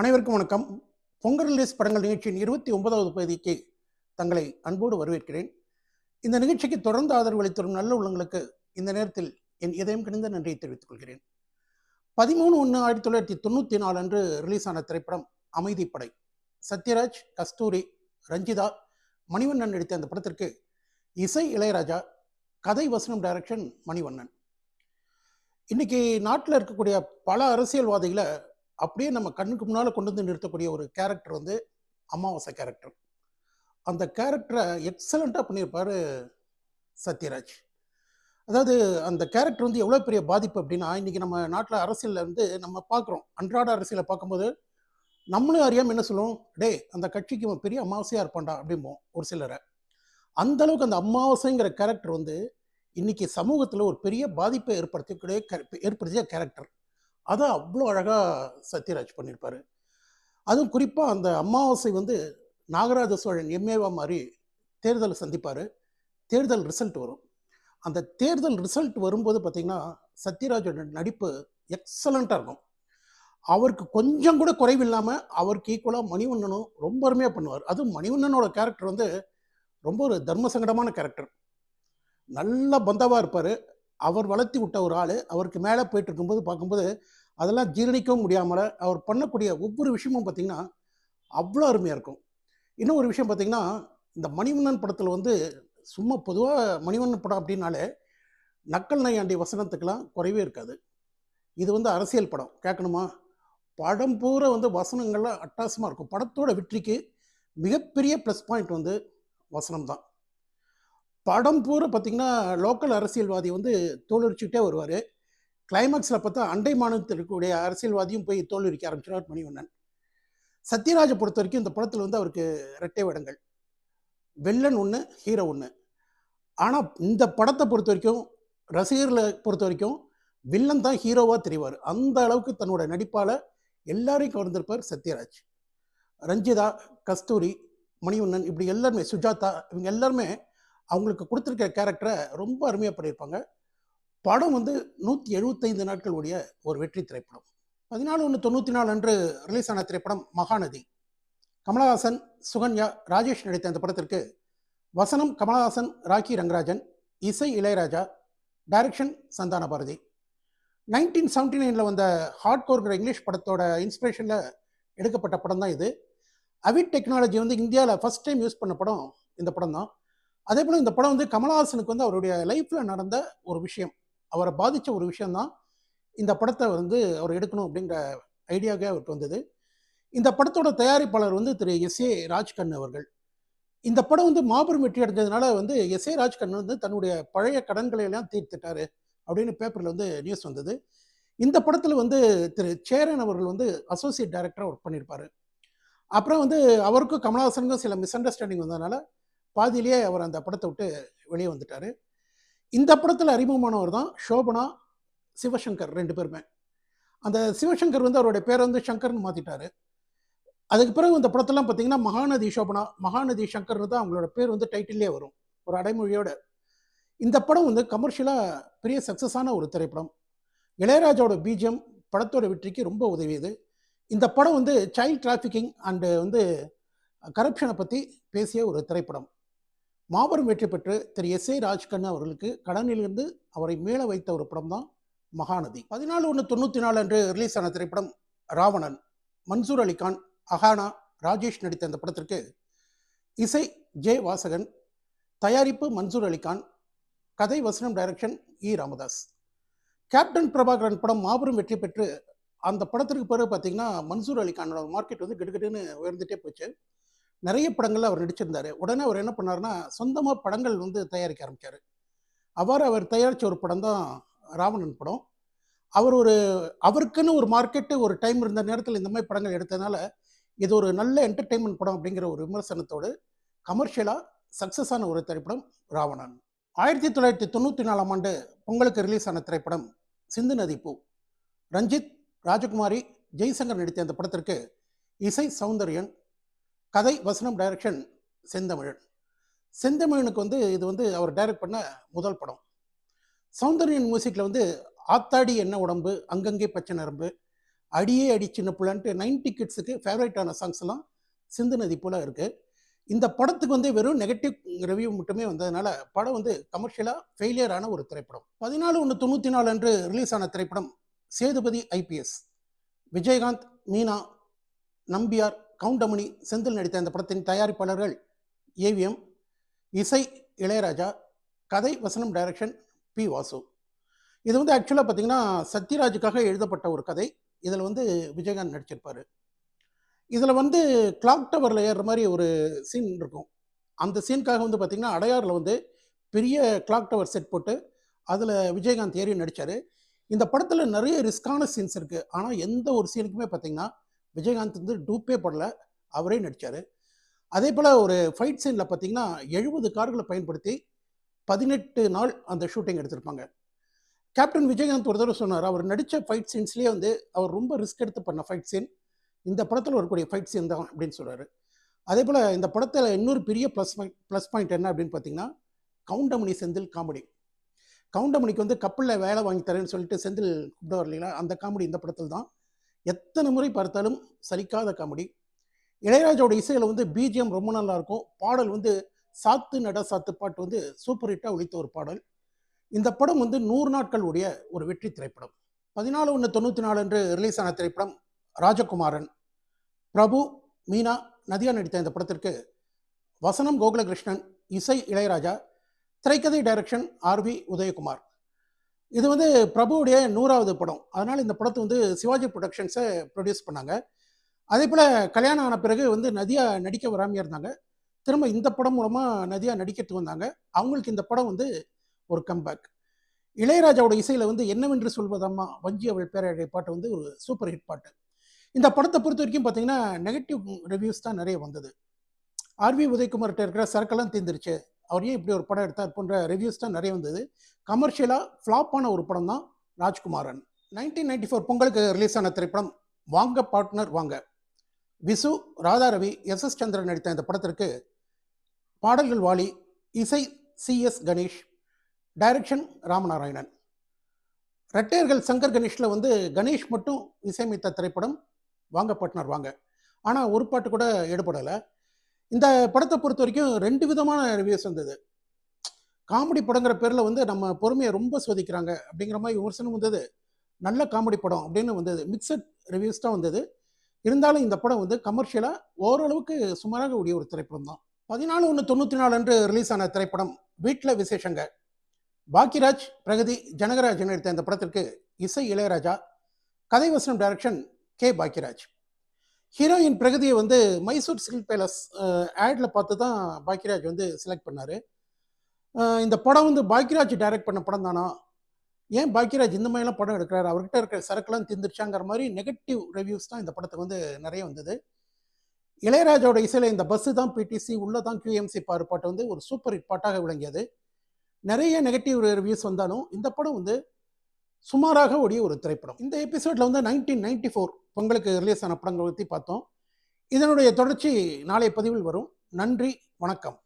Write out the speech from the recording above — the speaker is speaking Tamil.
அனைவருக்கும் வணக்கம். பொங்கல் ரிலீஸ் படங்கள் நிகழ்ச்சியின் இருபத்தி ஒன்பதாவது பகுதிக்கு தங்களை அன்போடு வரவேற்கிறேன். இந்த நிகழ்ச்சிக்கு தொடர்ந்து ஆதரவு அளித்தரும் நல்ல உள்ளங்களுக்கு இந்த நேரத்தில் என் இதயம் கிடந்த நன்றியை தெரிவித்துக் கொள்கிறேன். பதிமூணு ஒன்று ஆயிரத்தி தொள்ளாயிரத்தி தொண்ணூற்றி நாலு அன்று ரிலீஸ் ஆன திரைப்படம் அமைதிப்படை சத்யராஜ் கஸ்தூரி ரஞ்சிதா மணிவண்ணன் நடித்த அந்த படத்திற்கு இசை இளையராஜா கதை வசனம் டைரக்ஷன் மணிவண்ணன். இன்னைக்கு நாட்டில் இருக்கக்கூடிய பல அரசியல்வாதிகளை அப்படியே நம்ம கண்ணுக்கு முன்னால் கொண்டு வந்து நிறுத்தக்கூடிய ஒரு கேரக்டர் வந்து அமாவாசை கேரக்டர் அந்த கேரக்டரை எக்ஸலண்ட்டாக பண்ணியிருப்பார் சத்யராஜ். அதாவது அந்த கேரக்டர் வந்து எவ்வளோ பெரிய பாதிப்பு அப்படின்னா இன்றைக்கி நம்ம நாட்டில் அரசியலில் வந்து நம்ம பார்க்குறோம். அன்றாட அரசியலை பார்க்கும்போது நம்மளும் அறியாமல் என்ன சொல்லுவோம்? டே அந்த கட்சிக்கு இவன் பெரிய அமாவாசையாக இருப்பான்டா அப்படிம்போம் ஒரு சிலரை. அந்த அளவுக்கு அந்த அமாவாசைங்கிற கேரக்டர் வந்து இன்னைக்கு சமூகத்தில் ஒரு பெரிய பாதிப்பை ஏற்படுத்தக்கூடிய கே- ஏற்படுத்திய கேரக்டர் அதை அவ்வளோ அழகாக சத்யராஜ் பண்ணியிருப்பார். அதுவும் குறிப்பாக அந்த அமாவாசை வந்து நாகராஜ சோழன் எம்ஏவா மாதிரி தேர்தலை சந்திப்பார். தேர்தல் ரிசல்ட் வரும். அந்த தேர்தல் ரிசல்ட் வரும்போது பார்த்திங்கன்னா சத்யராஜோட நடிப்பு எக்ஸலண்ட்டாக இருக்கும். அவருக்கு கொஞ்சம் கூட குறைவில்லாமல் அவருக்கு ஈக்குவலாக மணிவண்ணனும் ரொம்ப அருமையாக பண்ணுவார். அதுவும் மணிவண்ணனோட கேரக்டர் வந்து ரொம்ப ஒரு தர்ம சங்கடமான கேரக்டர் நல்ல பந்தாவாக இருப்பார். அவர் வளர்த்தி விட்ட ஒரு ஆள் அவருக்கு மேலே போயிட்டு இருக்கும்போது பார்க்கும்போது அதெல்லாம் ஜீரணிக்கவும் முடியாமல் அவர் பண்ணக்கூடிய ஒவ்வொரு விஷயமும் பார்த்திங்கன்னா அவ்வளோ அருமையாக இருக்கும். இன்னும் ஒரு விஷயம் பார்த்திங்கன்னா இந்த மணிவண்ணன் படத்தில் வந்து சும்மா பொதுவாக மணிவண்ணன் படம் அப்படின்னாலே நக்கல் நையாண்டி வசனத்துக்கெல்லாம் குறைவே இருக்காது. இது வந்து அரசியல் படம் கேட்கணுமா? படம் பூரா வந்து வசனங்கள்லாம் அட்டாசமாக இருக்கும். படத்தோட வெற்றிக்கு மிகப்பெரிய ப்ளஸ் பாயிண்ட் வந்து வசனம் தான் படம் பூரா பார்த்திங்கன்னா லோக்கல் அரசியல்வாதி வந்து தோலுரிச்சுக்கிட்டே வருவார். கிளைமேக்ஸில் பார்த்தா அண்டை மாநிலத்தில் இருக்கக்கூடிய அரசியல்வாதியும் போய் தோலுரிக்க ஆரம்பிச்சிருவார் மணிவண்ணன். சத்யராஜை பொறுத்த வரைக்கும் இந்த படத்தில் வந்து அவருக்கு இரட்டை வேடங்கள். வெள்ளன் ஒன்று ஹீரோ ஒன்று ஆனால் இந்த படத்தை பொறுத்த வரைக்கும் ரசிகர்களை பொறுத்த வரைக்கும் வில்லன் தான் ஹீரோவாக தெரிவார். அந்த அளவுக்கு தன்னோட நடிப்பால் எல்லாரையும் கவர்ந்திருப்பார் சத்யராஜ். ரஞ்சிதா கஸ்தூரி மணிவண்ணன் இப்படி எல்லாருமே சுஜாதா இவங்க எல்லாருமே அவங்களுக்கு கொடுத்துருக்க கேரக்டரை ரொம்ப அருமையாக பண்ணியிருப்பாங்க. படம் வந்து நூற்றி எழுபத்தைந்து நாட்கள் உடைய ஒரு வெற்றி திரைப்படம். பதினாலு ஒன்று தொண்ணூற்றி நாலு அன்று ரிலீஸ் ஆன திரைப்படம் மகாநதி. கமலஹாசன் சுகன்யா ராஜேஷ் நடித்த அந்த படத்திற்கு வசனம் கமலஹாசன் ராக்கி ரங்கராஜன் இசை Ilaiyaraaja direction Santhana Bharathi. Nineteen seventy நைனில் வந்த ஹார்ட் கோர்கிற இங்கிலீஷ் படத்தோட இன்ஸ்பிரேஷனில் எடுக்கப்பட்ட படம் தான் இது. அவிட் டெக்னாலஜி வந்து இந்தியாவில் ஃபர்ஸ்ட் டைம் யூஸ் பண்ண படம் இந்த படம் தான் அதே போல் இந்த படம் வந்து கமலஹாசனுக்கு வந்து அவருடைய லைஃப்பில் நடந்த ஒரு விஷயம். அவரை பாதித்த ஒரு விஷயம்தான் இந்த படத்தை வந்து அவர் எடுக்கணும் அப்படிங்கிற ஐடியாவே அவருக்கு வந்தது. இந்த படத்தோட தயாரிப்பாளர் வந்து திரு எஸ் ஏ ராஜ்கண் அவர்கள். இந்த படம் வந்து மாபெரும் வெற்றி அடைஞ்சதுனால வந்து எஸ் ஏ ராஜ்கண் வந்து தன்னுடைய பழைய கடன்களை எல்லாம் தீர்த்துட்டாரு அப்படின்னு பேப்பரில் வந்து நியூஸ் வந்தது. இந்த படத்தில் வந்து திரு சேரன் அவர்கள் வந்து அசோசியேட் டைரக்டராக ஒர்க் பண்ணியிருப்பாரு அப்புறம் வந்து அவருக்கும் கமலஹாசனுக்கும் சில மிஸ் அண்டர்ஸ்டாண்டிங் வந்ததுனால பாதியிலேயே அவர் அந்த படத்தை விட்டு வெளியே வந்துட்டார். இந்த படத்தில் அறிமுகமானவர் தான் ஷோபனா சிவசங்கர் ரெண்டு பேருமே. அந்த சிவசங்கர் வந்து அவருடைய பேரை வந்து சங்கர்னு மாற்றிட்டாரு அதுக்கு பிறகு இந்த படத்தெல்லாம் பார்த்தீங்கன்னா மகாநதி ஷோபனா மகாநதி சங்கர்னு தான் அவங்களோட பேர் வந்து டைட்டிலே வரும். ஒரு அடைமொழியோட. இந்த படம் வந்து கமர்ஷியலாக பெரிய சக்ஸஸான ஒரு திரைப்படம். இளையராஜாவோட பிஜிஎம் படத்தோட வெற்றிக்கு ரொம்ப உதவியது. இந்த படம் வந்து சைல்ட் டிராஃபிக்கிங் அண்டு வந்து கரப்ஷனை பற்றி பேசிய ஒரு திரைப்படம். மாபெரும் வெற்றி பெற்று திரு எஸ் ஏ ராஜ்கண்ணு அவர்களுக்கு கடனிலிருந்து அவரை மீள வைத்த ஒரு படம் தான் மகாநதி. பதினாலு ஒன்று தொண்ணூற்றி நாலு அன்று ரிலீஸ் ஆன திரைப்படம் ராவணன் மன்சூர் அலிகான் அஹானா ராஜேஷ் நடித்த அந்த படத்திற்கு இசை ஜே வாசகன் தயாரிப்பு மன்சூர் அலிகான் கதை வசனம் direction E e Ramadoss. Captain Prabhakaran படம் மாபெரும் வெற்றி பெற்று அந்த படத்திற்கு பிறகு பார்த்தீங்கன்னா மன்சூர் அலிகானோட மார்க்கெட் வந்து கிடுகிடுன்னு உயர்ந்துட்டே போச்சு. நிறைய படங்கள் அவர் நடிச்சிருந்தார். உடனே அவர் என்ன பண்ணாருன்னா சொந்தமாக படங்கள் வந்து தயாரிக்க ஆரம்பிச்சார். அவ்வாறு அவர் தயாரித்த ஒரு படம் தான் ராவணன் படம். அவர் ஒரு அவருக்குன்னு ஒரு மார்க்கெட்டு ஒரு டைம் இருந்த நேரத்தில் இந்த மாதிரி படங்கள் எடுத்ததுனால இது ஒரு நல்ல என்டர்டெயின்மெண்ட் படம் அப்படிங்கிற ஒரு விமர்சனத்தோடு கமர்ஷியலாக சக்ஸஸ் ஆன ஒரு திரைப்படம் ராவணன். ஆயிரத்தி தொள்ளாயிரத்தி தொண்ணூற்றி நாலாம் ஆண்டு பொங்கலுக்கு ரிலீஸ் ஆன திரைப்படம் சிந்து நதி பூ. ரஞ்சித் ராஜகுமாரி ஜெய்சங்கர் நடித்த அந்த படத்திற்கு இசை சௌந்தர்யன் கதை வசனம் டைரக்ஷன் செந்தமிழன். செந்தமிழனுக்கு வந்து இது வந்து அவர் டைரக்ட் பண்ண முதல் படம். சௌந்தர்யன் மியூசிக்கில் வந்து ஆத்தாடி என்ன உடம்பு அங்கங்கே பச்சை நரம்பு அடியே அடி சின்ன பிள்ளைன்ட்டு நைன்டி கிட்ஸுக்கு ஃபேவரட்டான சாங்ஸ் எல்லாம் சிந்து நதி போல் இருக்குது இந்த படத்துக்கு வந்து வெறும் நெகட்டிவ் ரிவ்யூ மட்டுமே வந்ததுனால படம் வந்து கமர்ஷியலாக ஃபெயிலியரான ஒரு திரைப்படம். பதினாலு ஒன்று தொண்ணூற்றி நாலு அன்று ரிலீஸ் ஆன திரைப்படம் சேதுபதி ஐபிஎஸ் விஜயகாந்த் மீனா நம்பியார் கவுண்டமணி செந்தில் நடித்த இந்த படத்தின் தயாரிப்பாளர்கள் ஏவிஎம் இசை இளையராஜா கதை வசனம் டைரக்ஷன் பி வாசு. இது வந்து ஆக்சுவலாக பார்த்தீங்கன்னா சத்யராஜுக்காக எழுதப்பட்ட ஒரு கதை. இதில் வந்து விஜயகாந்த் நடிச்சிருப்பார். இதில் வந்து கிளாக் டவரில் ஏறுற மாதிரி ஒரு சீன் இருக்கும். அந்த சீனுக்காக வந்து பார்த்திங்கன்னா அடையாறில் வந்து பெரிய கிளாக் டவர் செட் போட்டு அதில் விஜயகாந்த் ஏறி நடித்தார் இந்த படத்தில் நிறைய ரிஸ்கான சீன்ஸ் இருக்குது ஆனால் எந்த ஒரு சீனுக்குமே பார்த்திங்கன்னா விஜயகாந்த் வந்து டூப்பே படல அவரே நடித்தார் அதே போல் ஒரு ஃபைட் சீனில் பார்த்தீங்கன்னா எழுபது கார்களை பயன்படுத்தி பதினெட்டு நாள் அந்த ஷூட்டிங் எடுத்திருப்பாங்க. கேப்டன் விஜயகாந்த் ஒரு தடவை சொன்னார் அவர் நடித்த ஃபைட் சீன்ஸ்லேயே வந்து அவர் ரொம்ப ரிஸ்க் எடுத்து பண்ண ஃபைட் சீன் இந்த படத்தில் வரக்கூடிய ஃபைட் சீன் தான் அப்படின்னு சொல்கிறாரு அதே போல் இந்த படத்தில் இன்னொரு பெரிய ப்ளஸ் பாயிண்ட் ப்ளஸ் பாயிண்ட் என்ன அப்படின்னு பார்த்தீங்கன்னா கவுண்டமணி செந்தில் காமெடி கவுண்டமணிக்கு வந்து கப்பலில் வேலை வாங்கி தரேன்னு சொல்லிட்டு செந்தில் கூப்பிடுவார் இல்லைங்களா? அந்த காமெடி இந்த படத்தில் தான். எத்தனை முறை பார்த்தாலும் சலிக்காத காமெடி. இளையராஜாவோட இசையில் வந்து பிஜிஎம் ரொம்ப நல்லா இருக்கும் பாடல் வந்து சாத்து நட சாத்து பாட்டு வந்து சூப்பர் ஹிட்டாக ஒழித்த ஒரு பாடல். இந்த படம் வந்து நூறு நாட்கள் உடைய ஒரு வெற்றி திரைப்படம். பதினாலு ஒன்று தொண்ணூற்றி நாலு அன்று ரிலீஸ் ஆன திரைப்படம் ராஜகுமாரன். பிரபு மீனா நதியா நடித்த இந்த படத்திற்கு வசனம் கோகுலகிருஷ்ணன் இசை இளையராஜா திரைக்கதை டைரக்ஷன் ஆர்வி உதயகுமார். இது வந்து பிரபுவுடைய நூறாவது படம். அதனால் இந்த படத்தை வந்து சிவாஜி ப்ரொடக்ஷன்ஸை ப்ரொடியூஸ் பண்ணாங்க. அதே போல் கல்யாணம் ஆன பிறகு வந்து நதியா நடிக்க வராமையாக இருந்தாங்க. திரும்ப இந்த படம் மூலமாக நதியா நடிக்கிறதுக்கு வந்தாங்க. அவங்களுக்கு இந்த படம் வந்து ஒரு கம்பேக் இளையராஜாவோட இசையில் வந்து என்னவென்று சொல்வதம்மா? வஞ்சி அவள் பேரழை பாட்டு வந்து ஒரு சூப்பர் ஹிட் பாட்டு. இந்த படத்தை பொறுத்த வரைக்கும் பார்த்தீங்கன்னா நெகட்டிவ் ரிவ்யூஸ் தான் நிறைய வந்தது. ஆர்வி உதயகுமார்கிட்ட இருக்கிற சரக்கெல்லாம் தீர்ந்துருச்சு அவர் ஏன் இப்படி ஒரு படம் எடுத்தார் போன்ற ரிவ்யூஸ் தான் நிறைய வந்தது. கமர்ஷியலாக ஃப்ளாப்பான ஒரு படம் தான் ராஜ்குமாரன். நைன்டீன் நைன்டி ஃபோர் பொங்கலுக்கு ரிலீஸ் ஆன திரைப்படம் வாங்க பார்ட்னர் வாங்க. விசு ராதாரவி எஸ் எஸ் சந்திரன் நடித்த இந்த படத்திற்கு பாடல்கள் வாலி இசை C S Ganesh direction Rama Narayanan. ரெட்டையர்கள் Shankar கணேஷில் வந்து கணேஷ் மட்டும் இசையமைத்த திரைப்படம் வாங்க பட்னர் வாங்க. ஆனால் ஒரு பாட்டு கூட எடுபடலை. இந்த படத்தை பொறுத்த வரைக்கும் ரெண்டு விதமான ரிவ்யூஸ் வந்தது. காமெடி படங்கிற பேரில் வந்து நம்ம பொறுமையை ரொம்ப சோதிக்கிறாங்க அப்படிங்கிற மாதிரி விமர்சனம் வந்தது. நல்ல காமெடி படம் அப்படின்னு வந்தது. மிக்சட் ரிவ்யூஸ் தான் வந்தது. இருந்தாலும் இந்த படம் வந்து கமர்ஷியலாக ஓரளவுக்கு சுமாராக கூடிய ஒரு திரைப்படம் தான். பதினாலு ஒன்று தொண்ணூற்றி நாலு அன்று ரிலீஸ் ஆன திரைப்படம் வீட்டில் விசேஷங்க. பாக்கியராஜ் பிரகதி ஜனகராஜன் எடுத்த இந்த படத்திற்கு இசை இளையராஜா கதை வசனம் டைரக்ஷன் கே பாக்கியராஜ். ஹீரோயின் பிரகதியை வந்து மைசூர் சில்க் பேலஸ் ஆடில் பார்த்து தான் பாக்கியராஜ் வந்து செலக்ட் பண்ணார். இந்த படம் வந்து பாக்கியராஜ் டைரக்ட் பண்ண படம் தானா? ஏன் பாக்கியராஜ் இந்த மாதிரிலாம் படம் எடுக்கிறாரு? அவர்கிட்ட இருக்கிற சரக்குலாம் திந்துருச்சாங்கிற மாதிரி நெகட்டிவ் ரிவ்யூஸ் தான் இந்த படத்துக்கு வந்து நிறைய வந்தது. இளையராஜாவோட இசையில் இந்த பஸ்ஸு தான் பிடிசி உள்ளே தான் கியூஎம்சி பாரு பாட்டு வந்து ஒரு சூப்பர் ஹிட் பாட்டாக விளங்கியது. நிறைய நெகட்டிவ் ரிவ்யூஸ் வந்தாலும் இந்த படம் வந்து சுமாராக ஓடிய ஒரு திரைப்படம். இந்த எபிசோட்ல வந்து நைன்டீன் நைன்டி ஃபோர் பொங்கலுக்கு ரிலீஸ் ஆன படங்களை பற்றி பார்த்தோம். இதனுடைய தொடர்ச்சி நாளைய பதிவில் வரும். நன்றி வணக்கம்.